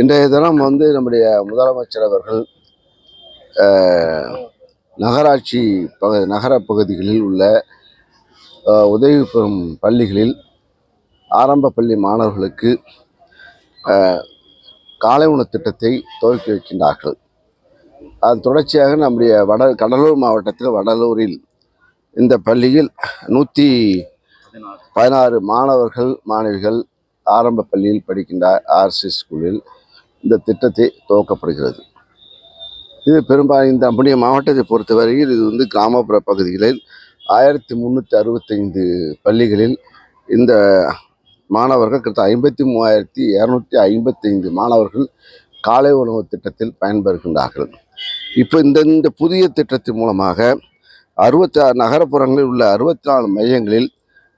இன்றைய தினம் வந்து நம்முடைய முதலமைச்சர் அவர்கள் நகராட்சி பக நகர பகுதிகளில் உள்ள உதவி பெறும் பள்ளிகளில் ஆரம்ப பள்ளி மாணவர்களுக்கு காலை உணவு திட்டத்தை துவக்கி வைக்கின்றார்கள். அது தொடர்ச்சியாக நம்முடைய வட கடலூர் மாவட்டத்தில் வடலூரில் இந்த பள்ளியில் நூற்றி பதினாறு மாணவர்கள் மாணவிகள் ஆரம்ப பள்ளியில் படிக்கின்றார் ஆர்சி ஸ்கூலில். இந்த திட்டத்தை துவக்கப்படுகிறது. இது பெரும்பாலும் இந்த நம்முடைய மாவட்டத்தை பொறுத்தவரையில் இது வந்து கிராமப்புற பகுதிகளில் ஆயிரத்தி முந்நூற்றி அறுபத்தைந்து பள்ளிகளில் இந்த மாணவர்கள் கிட்ட ஐம்பத்தி மூவாயிரத்தி இரநூத்தி ஐம்பத்தைந்து மாணவர்கள் காலை உணவு திட்டத்தில் பயன்பெறுகின்றார்கள். இப்போ இந்த இந்த புதிய திட்டத்தின் மூலமாக அறுபத்தி ஆறு நகரப்புறங்களில் உள்ள அறுபத்தி நாலு மையங்களில்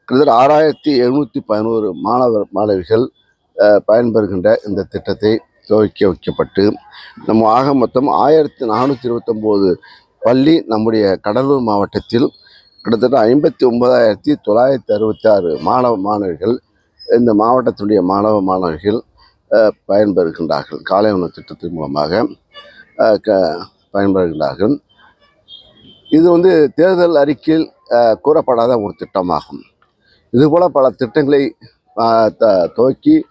கிட்டத்தட்ட ஆறாயிரத்தி எழுநூற்றி பதினோரு மாணவர் மாணவிகள் பயன்பெறுகின்ற இந்த திட்டத்தை துவக்க வைக்கப்பட்டு நம்ம ஆக மொத்தம் ஆயிரத்தி நானூற்றி இருபத்தொம்போது பள்ளி நம்முடைய கடலூர் மாவட்டத்தில் கிட்டத்தட்ட ஐம்பத்தி ஒன்பதாயிரத்தி தொள்ளாயிரத்தி அறுபத்தி ஆறு மாணவ மாணவிகள் இந்த மாவட்டத்துடைய மாணவ மாணவிகள் பயன்பெறுகின்றார்கள். காலை உணவு திட்டத்தின் மூலமாக க பயன்பெறுகின்றார்கள். இது வந்து தேர்தல் அறிக்கையில் கூறப்படாத ஒரு திட்டமாகும். இதுபோல் பல திட்டங்களை த- துவக்கி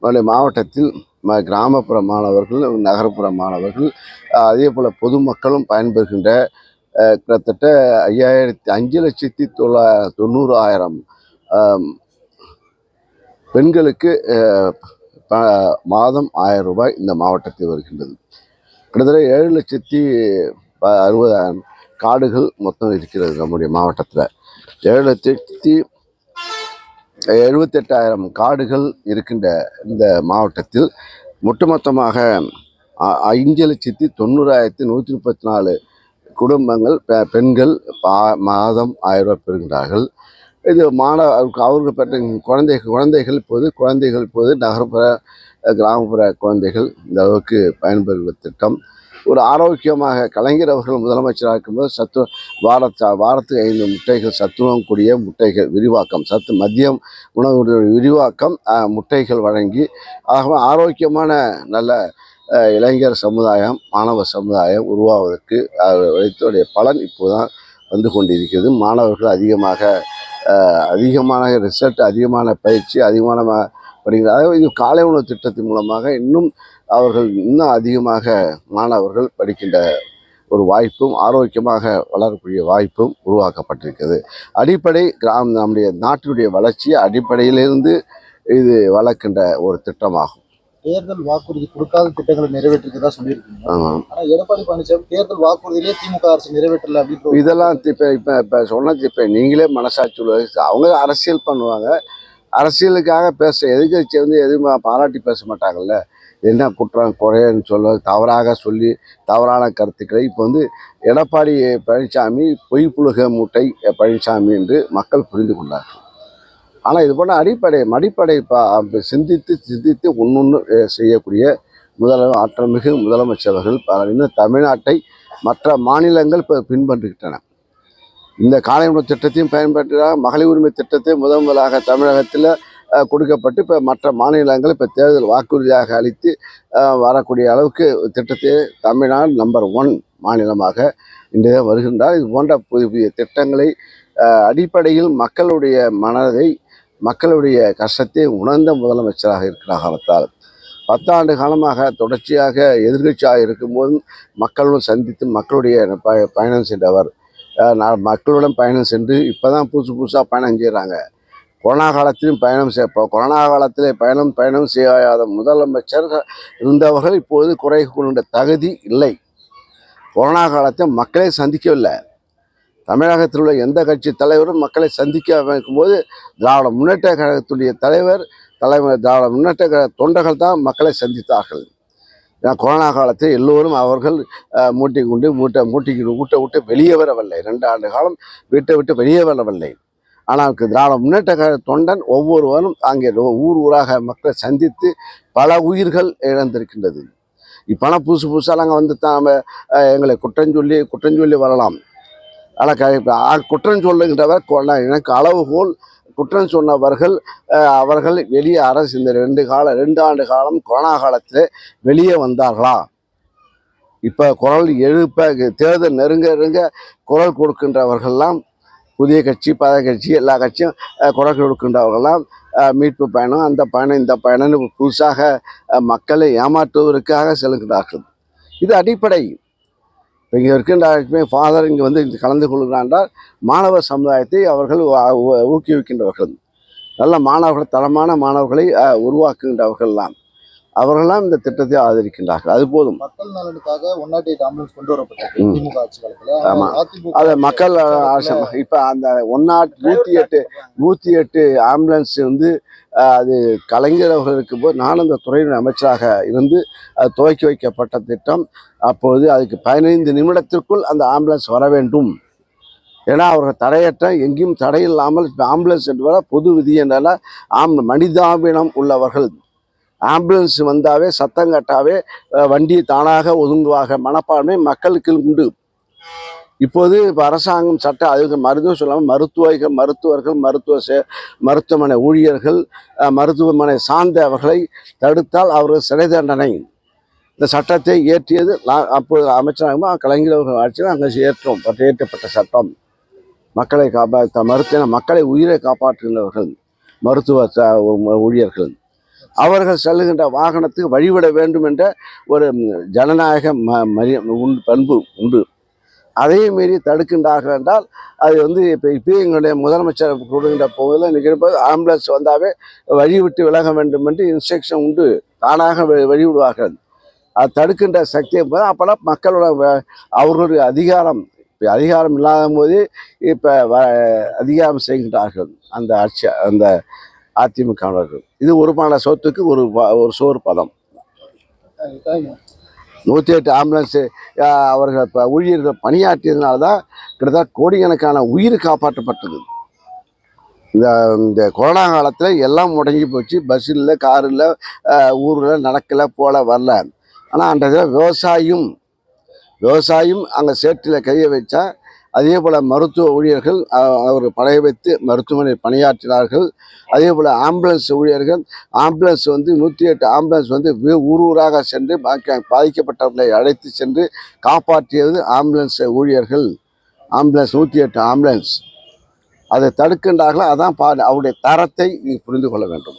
நம்முடைய மாவட்டத்தில் ம- கிராமப்புற மாணவர்கள் நகர்ப்புற மாணவர்கள் அதே போல் பொதுமக்களும் பயன்பெறுகின்ற கிட்டத்தட்ட ஐயாயிரத்தி அஞ்சு லட்சத்தி தொள்ளா தொண்ணூறாயிரம் பெண்களுக்கு ப- மாதம் ஆயிரம் ரூபாய் இந்த மாவட்டத்தில் வருகின்றது. கிட்டத்தட்ட ஏழு லட்சத்தி ப- அறுபதாயிரம் காடுகள் மொத்தம் இருக்கிறது நம்முடைய மாவட்டத்தில். ஏழு லட்சத்தி எழுபத்தெட்டாயிரம் காடுகள் இருக்கின்ற இந்த மாவட்டத்தில் ஒட்டுமொத்தமாக ஐந்து அஞ்சு லட்சத்தி தொண்ணூறாயிரத்தி நூற்றி முப்பத்தி நாலு குடும்பங்கள் பெ- பெண்கள் பா- மாதம் ஆயிரம் ரூபாய் பெறுகின்றார்கள். இது மாணவ அவர்கள் பெற்ற குழந்தை குழந்தைகள் இப்போது குழந்தைகள் இப்போது நகர்ப்புற கிராமப்புற குழந்தைகள் இந்த அளவுக்கு பயன்பெறுகிற திட்டம். ஒரு ஆரோக்கியமாக கலைஞர் அவர்கள் முதலமைச்சராக இருக்கும்போது சத்து வாரத்த வாரத்துக்கு ஐந்து முட்டைகள் சத்துணம் கூடிய முட்டைகள் விரிவாக்கம் சத்து மதியம் உணவு விரிவாக்கம் முட்டைகள் வழங்கி ஆக ஆரோக்கியமான நல்ல இளைஞர் சமுதாயம் மாணவ சமுதாயம் உருவாவதற்கு வைத்தோடைய உழைத்தோடைய பலன் இப்போதான் வந்து கொண்டிருக்கிறது. மாணவர்கள் அதிகமாக அதிகமான ரிசல்ட் அதிகமான பயிற்சி அதிகமான ம- அதாவது இது காலை உணவு திட்டத்தின் மூலமாக இன்னும் அவர்கள் இன்னும் அதிகமாக மாணவர்கள் படிக்கின்ற ஒரு வாய்ப்பும் ஆரோக்கியமாக வளரக்கூடிய வாய்ப்பும் உருவாக்கப்பட்டிருக்கிறது. அடிப்படை கிராம நம்முடைய நாட்டினுடைய வளர்ச்சி அடிப்படையிலிருந்து இது வளர்க்கின்ற ஒரு திட்டமாகும். தேர்தல் வாக்குறுதி கொடுக்காத திட்டங்களை நிறைவேற்றிருக்கதா சொல்லியிருக்கீங்க. ஆமாம். ஆனா எடப்பாடி பழனிசாமி தேர்தல் வாக்குறுதியிலே திமுக அரசு நிறைவேற்றல அப்படின்ற ஒரு- இதெல்லாம் இப்போ இப்போ இப்போ சொன்னது இப்போ நீங்களே மனசாட்சி அவங்க அரசியல் பண்ணுவாங்க. அரசியலுக்காக பேச எதிர்கட்சி வந்து எதுவும் பாராட்டி பேச மாட்டாங்கல்ல. என்ன குற்றம் குறைன்னு சொல்ல தவறாக சொல்லி தவறான கருத்துக்களை இப்போ வந்து எடப்பாடி பழனிசாமி பொய் புழுக மூட்டை பழனிசாமி என்று மக்கள் புரிந்து கொண்டார்கள். ஆனால் இது போன்ற அடிப்படை அடிப்படை சிந்தித்து சிந்தித்து ஒன்று செய்யக்கூடிய முதல ஆற்றல் மிகு முதலமைச்சர்கள் பல- இன்னும் தமிழ்நாட்டை மற்ற மாநிலங்கள் இப்போ பின்பற்றுகின்றன இந்த காலை உணவு திட்டத்தையும் பயன்படுத்துகிறார் மகளிர் உரிமை திட்டத்தை முதன் முதலாக தமிழகத்தில் கொடுக்கப்பட்டு இப்போ மற்ற மாநிலங்கள் இப்போ தேர்தல் வாக்குறுதியாக அளித்து வரக்கூடிய அளவுக்கு திட்டத்தை தமிழ்நாடு நம்பர் ஒன் மாநிலமாக இன்றைய வருகின்றார். இது போன்ற புதிய புதிய திட்டங்களை அடிப்படையில் மக்களுடைய மனதை மக்களுடைய கஷ்டத்தை உணர்ந்த முதலமைச்சராக இருக்கிற காலத்தால். பத்தாண்டு காலமாக தொடர்ச்சியாக எதிர்கட்சியாக இருக்கும்போதும் மக்களுடன் சந்தித்து மக்களுடைய பயணம் சென்றவர். நான் மக்களுடன் பயணம் சென்று இப்போ தான் புதுசு புதுசாக பயணம் செய்கிறாங்க கொரோனா காலத்திலும் பயணம் செய் கொரோனா காலத்திலே பயணம் பயணம் செய்யாத முதலமைச்சர் இருந்தவர்கள் இப்போது குறை கொண்ட தகுதி இல்லை. கொரோனா காலத்தை மக்களை சந்திக்கவில்லை. தமிழகத்தில் உள்ள எந்த கட்சி தலைவரும் மக்களை சந்திக்க வைக்கும்போது திராவிட முன்னேற்ற கழகத்துடைய தலைவர் தலைவர் திராவிட முன்னேற்ற கழக தொண்டர்கள் தான் மக்களை சந்தித்தார்கள். ஏன்னா கொரோனா காலத்தில் எல்லோரும் அவர்கள் மூட்டிக்கொண்டு மூட்டை கொண்டு மூட்டை ஊட்ட விட்டு வெளியே வரவில்லை. ரெண்டு ஆண்டு காலம் வீட்டை விட்டு வெளியே வரவில்லை. ஆனால் திராவிட முன்னேற்ற கழக தொண்டன் ஒவ்வொருவரும் அங்கே ஊர் ஊராக மக்களை சந்தித்து பல உயிர்கள் இழந்திருக்கின்றது. இப்போலாம் புதுசு புதுசாக நாங்கள் வந்து தான் எங்களை குற்றஞ்சொல்லி குற்றஞ்சொல்லி வரலாம். ஆனால் க ஆ- குற்றம் சொல்லுகின்றவர் எனக்கு அளவுகோல் குற்றம் சொன்னவர்கள் அவர்கள் வெளியே அரசு இந்த ரெண்டு கால ரெண்டு ஆண்டு காலம் கொரோனா காலத்தில் வெளியே வந்தார்களா? இப்போ குரல் எழுப்ப தேர்தல் நெருங்க நெருங்க குரல் கொடுக்கின்றவர்கள்லாம் புதிய கட்சி பல கட்சி எல்லா கட்சியும் குரல் கொடுக்கின்றவர்கள்லாம் மீட்பு பயணம் அந்த பயணம் இந்த பயணம்னு புதுசாக மக்களை ஏமாற்றுவதற்காக செல்கிறார்கள். இது அடிப்படை. இப்போ இங்கே இருக்கின்ற ஃபாதர் இங்கே வந்து இங்கே கலந்து கொள்கிறாண்டால் மாணவ சமுதாயத்தை அவர்கள் ஊக்குவிக்கின்றவர்கள். நல்ல மாணவர்கள் தரமான மாணவர்களை உருவாக்குகின்றவர்கள்லாம். அவர்கள்லாம் இந்த திட்டத்தை ஆதரிக்கின்றார்கள். அது போதும். மக்கள் நலனுக்காக ஒன் நாட் எயிட் ஆம்புலன்ஸ் கொண்டு வரப்பட்டது. திமுக ஆட்சி காலத்துல. அதை மக்கள் இப்போ அந்த ஒன்னாட் நூற்றி எட்டு நூற்றி எட்டு ஆம்புலன்ஸ் வந்து அது கலைஞர் அவர்கள் இருக்கும்போது நான் அந்த துறையின் அமைச்சராக இருந்து அது துவக்கி வைக்கப்பட்ட திட்டம். அப்பொழுது அதுக்கு பதினைந்து நிமிடத்திற்குள் அந்த ஆம்புலன்ஸ் வர வேண்டும். ஏன்னா அவர்கள் தடையற்ற எங்கேயும் தடை இல்லாமல் இப்போ ஆம்புலன்ஸ் என்பதால் பொது விதி என்றால் ஆம் மனிதாபினம் உள்ளவர்கள் ஆம்புலன்ஸ் வந்தாவே சத்தம் கட்டாவே வண்டி தானாக ஒதுங்குவாக மனப்பான்மை மக்களுக்கு உண்டு. இப்போது இப்போ அரசாங்கம் சட்டம் அதுக்கு மருத்துவம் சொல்லாமல் மருத்துவர்கள் மருத்துவர்கள் மருத்துவ சே மருத்துவமனை ஊழியர்கள் மருத்துவமனை சார்ந்த அவர்களை தடுத்தால் அவர்கள் சிறை தண்டனை. இந்த சட்டத்தை இயற்றியது நான் அப்போது அமைச்சராக கலைஞர் அவர்கள் ஆட்சியில் அங்கே ஏற்றோம் ஏற்றப்பட்ட சட்டம். மக்களை காப்பாற்ற மருத்துவ மக்களை உயிரை காப்பாற்றுகின்றவர்கள் மருத்துவ ஊழியர்கள். அவர்கள் செல்லுகின்ற வாகனத்துக்கு வழிவிட வேண்டும் என்ற ஒரு ஜனநாயக ம மரிய உண்டு பண்பு உண்டு. அதையும் மீறி தடுக்கின்றார்கள் என்றால் அது வந்து இப்போ இப்போ எங்களுடைய முதலமைச்சர் கொடுக்கின்ற போதில் நிகழ்ப்பது ஆம்புலன்ஸ் வந்தாவே வழி விட்டு விலக வேண்டும் என்று இன்ஸ்ட்ரக்ஷன் உண்டு. தானாக வழிவிடுவார்கள். அது தடுக்கின்ற சக்தியை போது அப்போல்லாம் மக்களோட அவர்களுடைய அதிகாரம். இப்போ அதிகாரம் இல்லாத போது இப்போ வ அதிகாரம் செய்கின்றார்கள். அந்த ஆட்சி அந்த அதிமுகவினர்கள். இது ஒரு மாநில சொத்துக்கு ஒரு ஒரு சோறு பதம். நூற்றி எட்டு ஆம்புலன்ஸு அவர்கள் இப்போ ஊழியர்கள் பணியாற்றியதுனால தான் கிட்டத்தட்ட கோடிக்கணக்கான உயிர் காப்பாற்றப்பட்டது. இந்த இந்த கொரோனா காலத்தில் எல்லாம் முடங்கி போச்சு. பஸ் இல்லை கார் இல்லை ஊரில் நடக்கலை போல வரல. ஆனால் அந்த விவசாயியும் விவசாயம் அங்கே சேற்றில் கையை வச்சா அதே போல் மருத்துவ ஊழியர்கள் அவர் படைய வைத்து மருத்துவமனையில் பணியாற்றினார்கள். அதே போல் ஆம்புலன்ஸ் ஊழியர்கள் ஆம்புலன்ஸ் வந்து நூற்றி எட்டு ஆம்புலன்ஸ் வந்து ஊர் ஊராக சென்று பாதிக்கப்பட்டவர்களை அழைத்து சென்று காப்பாற்றியது ஆம்புலன்ஸ் ஊழியர்கள். ஆம்புலன்ஸ் நூற்றி எட்டு ஆம்புலன்ஸ். அதை தடுக்கின்றார்களோ. அதான் பா அவருடைய தரத்தை நீ புரிந்து கொள்ள வேண்டும்.